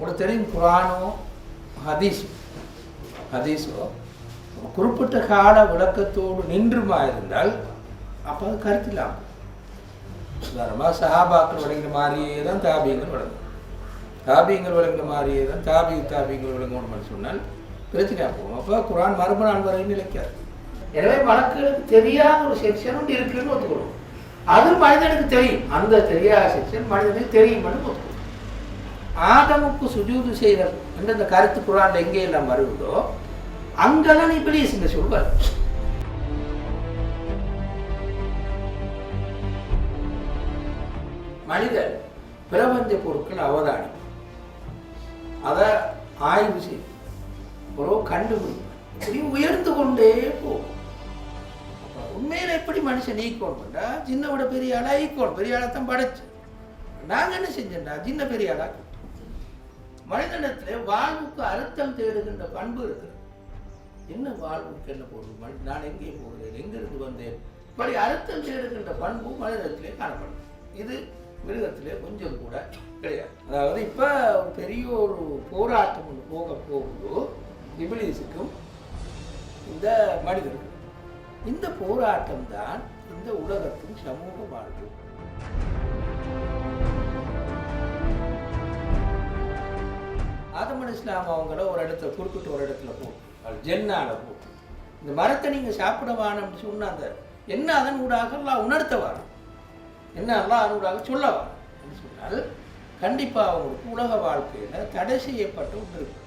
உங்களுக்கு தெரியும் குரானோ ஹதீஸ். ஹதீஸோ குறிப்பிட்ட கால விளக்கத்தோடு நின்றுமா இருந்தால் அப்போ அது கருத்திலாம் உதாரணமாக சஹாபாக்கள் விளங்குற மாதிரியே தான் தாபியங்கள் விளங்கும் தாபியங்கள் விளங்குற மாதிரியே தான் தாபி தாபியங்கள் விளங்கணும்னு சொன்னால் பிரச்சனையாக போகும் அப்போ குரான் மரபு நாள் வரையும் நிலைக்காது. எனவே வழக்குகளுக்கு தெரியாத ஒரு செக்ஷன் ஒன்று இருக்குன்னு ஒத்துக்கணும் அது மனிதனுக்கு தெரியும். அந்த தெரியாத செக்ஷன் மனிதனுக்கு தெரியும் ஒத்துக்கணும் ஆதமுக்கு சுஜூது செய்தல் என்று இந்த கருத்து குரான் எங்கே எல்லாம் வருவதோ அங்கெல்லாம் இபிலிஸ் இந்த சொல்வார். மனிதன் பிரபஞ்ச பொருட்கள் அவதானி அதை ஆய்வு செய்யும் ஒரு கண்டுபிடிப்பு இப்படி உயர்ந்து கொண்டே போகும். உண்மையில எப்படி மனுஷன் ஈக்கோணும்டா சின்ன விட பெரிய ஆளா ஈக்குவல் பெரிய ஆளைத்தான் படைச்சு நாங்க என்ன செஞ்சோம்டா? சின்ன பெரிய ஆளா? மனிதனத்திலே வாழ்வுக்கு அர்த்தம் தேடுகின்ற பண்பு இருக்கிறது. என்ன வாழ்வுக்கு என்ன பொருள்? நான் எங்கே போகிறேன்? எங்கிருந்து வந்தேன்? இப்படி அர்த்தம் தேடுகின்ற பண்பும் மனிதத்திலே காணப்படும் இது மிருகத்திலே கொஞ்சம் கூட கிடையாது. அதாவது இப்போ பெரிய ஒரு போராட்டம் ஒன்று போக போகுதோ இபிலிஸுக்கும் இந்த மனிதர்கள் இந்த போராட்டம் தான் இந்த உலகத்தின் சமூக வாழ்வு. ஆதமன் இஸ்லாம் அவங்கள ஒரு இடத்துல குறிப்பிட்டு ஒரு இடத்துல போ. ஜென்னால போ. இந்த மரத்தை நீங்கள் சாப்பிட வேணும்னு சொன்ன அந்த என்ன அதன் ஊடாக எல்லாம் உணர்த்தவார்? என்ன எல்லாம் அதன் ஊடாக சொல்லவார்? அப்படின்னு சொன்னால் கண்டிப்பாக அவங்களுக்கு உலக வாழ்க்கையில் தடை செய்யப்பட்டு ஒன்று இருக்கு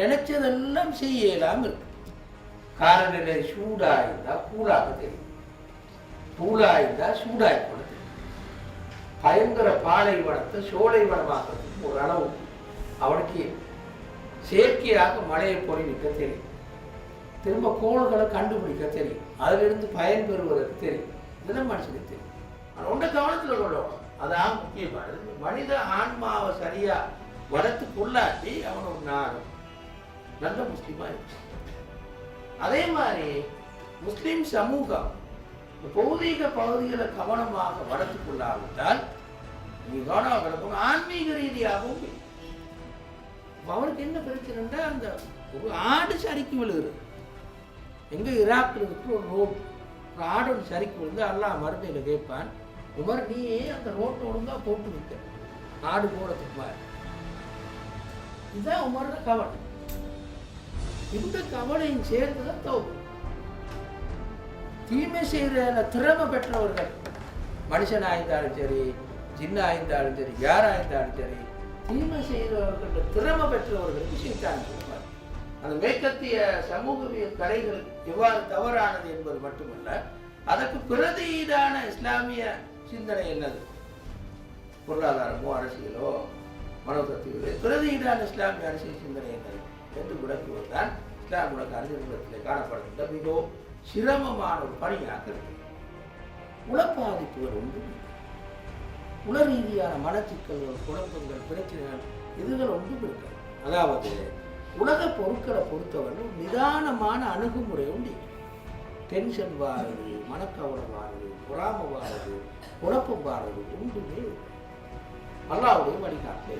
நினைச்சதெல்லாம் செய்ய இல்லாமல் இருக்கு. காலநிலை சூடாக இருந்தால் கூடாக தெரியும். தூளா சூடாக சூடாய் பயங்கர தெரியும். பயங்கர பாலைவனத்தை சோலைவனமாக்குறதுக்கு ஒரு அளவு. அவனுக்கு செயற்கையாக மழையை பொழிவிக்க தெரியும். திரும்ப கோள்களை கண்டுபிடிக்க தெரியும். அதிலிருந்து பயன் பெறுவதற்கு தெரியும். இதெல்லாம் மனுஷனுக்கு தெரியும். ஆனால் ஒன்றை கவனத்தில் கொள்ளணும் அதான் முக்கியமானது. மனித ஆன்மாவை சரியாக வளர்த்துக்குள்ளாட்டி அவன் ஒரு நல்ல முஸ்லீமாக இருக்கும் அதே மாதிரி முஸ்லீம் சமூகம் பௌதீக பகுதிகளை கவனமாக வளர்த்துக்குள்ளாவிட்டால் நீ கவனமாக வளர்க்கணும் ஆன்மீக ரீதியாகவும் இல்லை. அவருக்கு என்ன பிரச்சனைன்னா அந்த ஒரு ஆடு சரிக்கு விழுகுறது. எங்கே ஈராக்கில் இருக்கிற ஒரு ரோட். ஒரு ஆடு ஒன்று சரிக்கு விழுந்து அல்லாஹ் மருந்தையில் கேட்பான் உமர் நீ அந்த ரோட்டை ஒழுங்கா போட்டு வைக்க ஆடு போறதுக்கு மாதிரி இதுதான் உமரோட கவலை. இந்த கவலையும் சேர்ந்து தான் தோகும் தீமை செய்கிற திறமை பெற்றவர்கள் மனுஷனாக இருந்தாலும் சரி ஜின்னா இருந்தாலும் சரி யாராக இருந்தாலும் சரி தீமை செய்கிறவர்கள் திறமை பெற்றவர்களுக்கு சீட்டான் சொல்வார் அந்த மேற்கத்திய சமூகவியல் கலைகள் எவ்வாறு தவறானது என்பது மட்டுமல்ல அதற்கு பிரதியீடான இஸ்லாமிய சிந்தனை என்னது? பொருளாதாரமோ அரசியலோ மனோதத்துவோ பிரதியீடான இஸ்லாமிய அரசியல் சிந்தனை என்னது என்று விளக்குவதுதான் இஸ்லாம் உலக அறிஞர்களிடத்திலே காணப்படுகின்ற மிகவும் சிரமமான ஒரு பணியாக இருக்கிறது. உளப்பாதிப்புகள் உண்டு உள ரீதியான மனச்சிக்கல்கள் குழப்பங்கள் பிரச்சனைகள் இதுகள் ஒன்றும் இருக்காது. அதாவது உலக பொருட்களை பொறுத்தவரை நிதானமான அணுகுமுறை உண்டு. டென்ஷன் வாரது மனக்கவலை வாரது பொறாம வாரது குழப்பம் வாரது ஒன்றுமே அல்லாவுடைய வழிகாட்டு